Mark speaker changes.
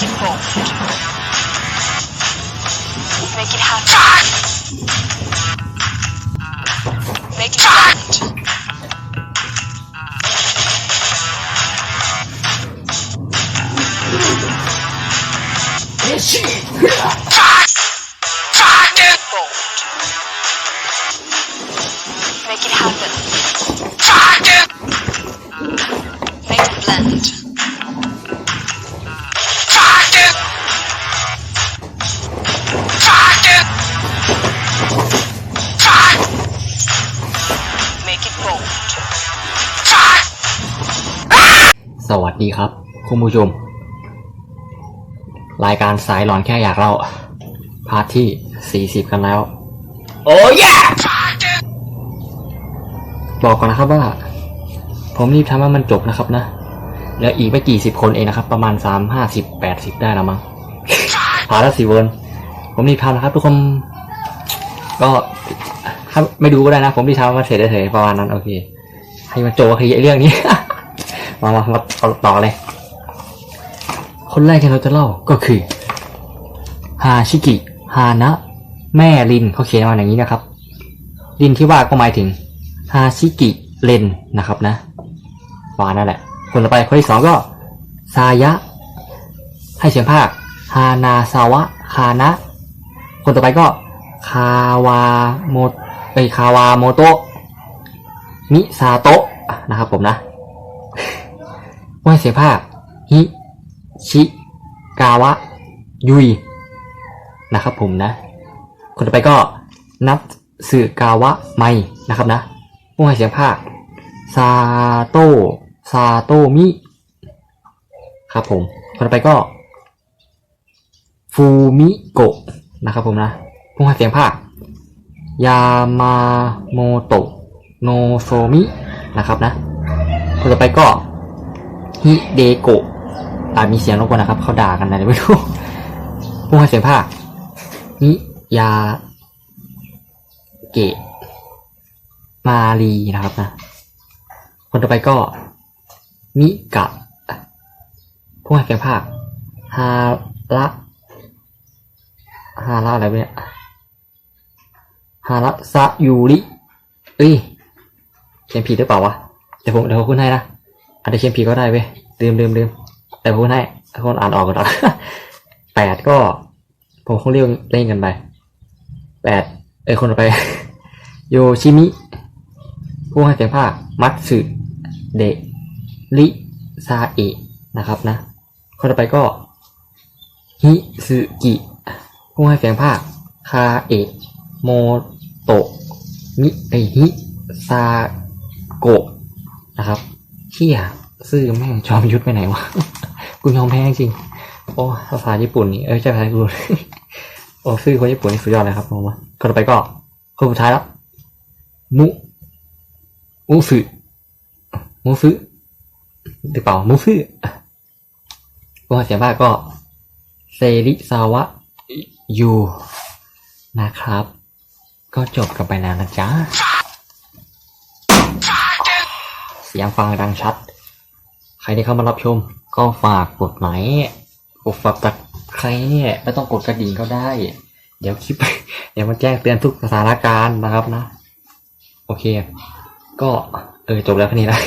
Speaker 1: Make it bold. Make it happen. Make it blend. bold.
Speaker 2: สวัสดีครับ คุณผู้ชม รายการสายหลอนแค่อยากเล่า พาร์ทที่ 40 กันแล้ว โอ้ยบอกก่อนนะครับว่า ผมรีบทำให้มันจบนะครับนะ แล้วอีกไม่กี่สิบคนเองนะครับ ประมาณสามห้าสิบแปดสิบได้แล้วมั้งพาแล้วสี่วนผมรีบทำนะครับทุกคน ก็ถ้าไม่ดูก็ได้นะ ผมรีบทำมาเสร็จได้เถอะประมาณนั้นโอเค ให้มันโจกคือเรื่องนี้ มามามาเอาต่อเลย คนแรกที่เราจะเล่าก็คือฮาชิกิฮานะ แม่ลินเขาเขียนมาอย่างนี้นะครับ ลินที่ว่าก็หมายถึงฮาชิกิเลนนะครับนะวานั่นแหละ คนต่อไปคนที่สองก็ซายะ ให้เสียงภาคฮานาซาวะคานะ คนต่อไปก็คาวาโมเอยคาวาโมโตะมิซาโตะนะครับผมนะ ว่าเสียงภาฮิชิกาวะ ยุย นะครับผมนะ คนต่อไปก็นับสึกาวะไมนะครับนะว่าเสียงภาคซาโตซาโตมิ ครับผม คนต่อไปก็ ฟูมิโกะนะครับผมนะผู้ให้เสียงภาคยามาโมโตะโนโซมิ นะครับนะ คนต่อไปก็ ฮิเดโกะอ่ามีเสียงรบกวนนะครับ เขาด่ากันนะเดี๋ยวไม่รู้ผู้ให้เสียงภาคฮิยาเกะมารีนะครับนะ คนต่อไปก็ มิกะผู้ให้เสียงภาคฮาระฮาระอะไรเนี่ยฮาระซะยูริเอ้ยเขียนผิดหรือเปล่าวะ เดี๋ยวผมเดี๋ยวผมขึ้นให้นะ อาจจะเขียนผิดก็ได้เว้ยลืมลืมลืมแต่ผมให้คนอ่านออกก่อนนะแปดก็ ผมคงเรียกเล่นกันไปแปดเอ้คนต่อไป โยชิมิ ผู้ให้เสียงภาค มัตสึ เดริซาเอะนะครับนะ คนต่อไปก็ฮิซึกิ ผู้ให้เสียงภาค คาเอะโมโตะมิไอฮิซาโกะนะครับ เชี่ยซื่อแม่งจอมยุทธไปไหนวะ กูยอมแพ้จริง โอ้ภาษาญี่ปุ่นนี่ เอ้ยใช่ภาษาญี่ปุ่นโอ้ซื่อคนญี่ปุ่นนี่สุดยอดเลยครับผมว่าคนต่อไปก็ คนสุดท้ายแล้ว มุ มุสึมุสึหรือเปล่า มุสึก็เสียบ้ากก็ เซริซาวะยูนะครับ ก็จบกันไปแล้วนะจ๊ะ เสียงฟังดังชัด ใครที่เข้ามารับชม ก็ฝากกดไลค์กดฝากตัดใครเนี่ยไม่ต้องกดกระดิ่งก็ได้ เดี๋ยวคลิป เดี๋ยวมันแจ้งเตือนทุกสถานการณ์นะครับนะ โอเค ก็เออจบแล้วแค่นี้นะ